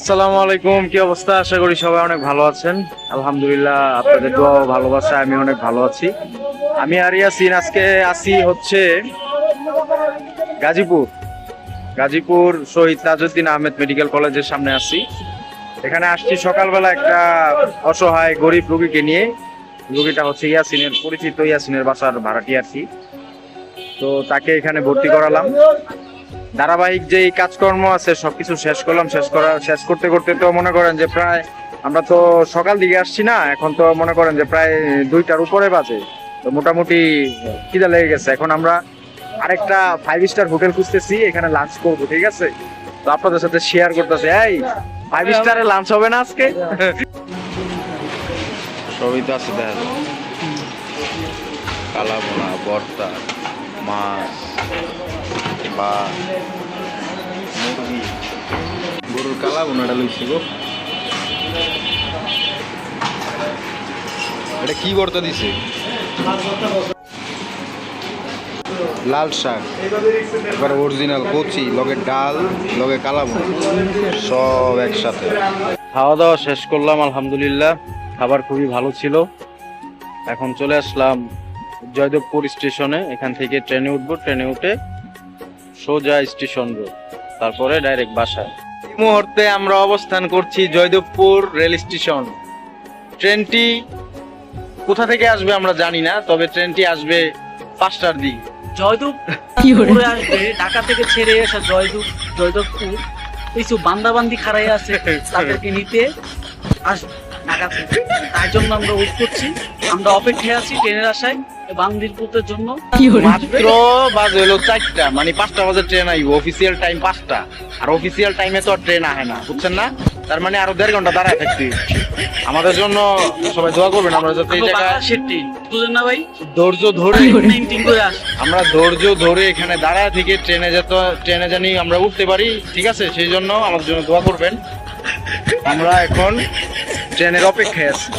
আসসালামু আলাইকুম, কি অবস্থা? আশা করি সবাই অনেক ভালো আছেন। আলহামদুলিল্লাহ, আপনাদের দোয়া ও ভালোবাসায় আমি অনেক ভালো আছি। আমি আর ইয়াসিন, আজকে আসি হচ্ছে গাজীপুর। গাজীপুর শহীদ তাজউদ্দিন আহমেদ মেডিকেল কলেজের সামনে আসছি এখানে আসছি সকালবেলা একটা অসহায়, গরিব রোগীকে নিয়ে। রোগীটা হচ্ছে ইয়াসিনের, পরিচিত ইয়াসিনের বাসার ভাড়াটি আর কি। তো তাকে এখানে ভর্তি করালাম। ধারাবাহিক যে কাজকর্ম আছে, সবকিছু শেষ করলাম। শেষ করা শেষ করতে করতে তো মনে করেন যে প্রায় আমরা তো সকাল দিকে আসছি না, এখন তো মনে করেন যে প্রায় দুইটার উপরে বাজে। তো মোটামুটি খিদা লেগে গেছে। এখন আমরা আরেকটা ফাইভ স্টার হোটেল খুঁজতেছি, এখানে লাঞ্চ করব, ঠিক আছে? তো আপনাদের সাথে শেয়ার করতেছে। এই ফাইভ স্টারে লাঞ্চ হবে না আজকে? সবই তো আছে, দেখা। ভর্তা মাছ। গরুর কালা গো। এটা কি দিছে? লাল শাক। এবার অরিজিনাল কচি, লগে ডাল, লগে কালা বোনা সব একসাথে। খাওয়া দাওয়া শেষ করলাম, আলহামদুলিল্লাহ। খাবার খুবই ভালো ছিল। এখন চলে আসলাম জয়দেবপুর স্টেশনে। এখান থেকে ট্রেনে উঠবো। ট্রেনে উঠে সোজা স্টেশন রোড, তারপরে ডাইরেক্ট বাসায় এই মুহূর্তে আমরা অবস্থান করছি জয়দেবপুর রেল স্টেশন। ট্রেনটি কোথা থেকে আসবে আমরা জানি না, তবে ট্রেনটি আসবে পাঁচটার দিক। জয়দেব পুরে আসবে, ঢাকা থেকে ছেড়ে এসে জয়দেব জয়দেবপুর। কিছু বান্দাবান্দি খাড়াই আছে, তাদেরকে নিতে আসবে থেকে তাই জন্য আমরা ওয়েট করছি। আমরা অপেক্ষায় আছি ট্রেনের আশায় বান্দিরপুরের জন্য। মাত্র বাজে হলো চারটা মানে পাঁচটা বাজে ট্রেন আইব অফিসিয়াল টাইম পাঁচটা। আর অফিসিয়াল টাইমে তো ট্রেন আহে না বুঝছেন না? তার মানে আরও দেড় ঘণ্টা দাঁড়ায় থাকতে। আমাদের জন্য সবাই দোয়া করবেন আমরা যাতে এই ট্রেন বুঝলেন না ভাই? ধৈর্য ধরে আমরা ধৈর্য ধরে এখানে দাঁড়ায় থেকে ট্রেনে যেতে ট্রেনে জানি আমরা উঠতে পারি ঠিক আছে? সেই জন্য আমাদের জন্য দোয়া করবেন। আমরা এখন ট্রেনের অপেক্ষায় আছি।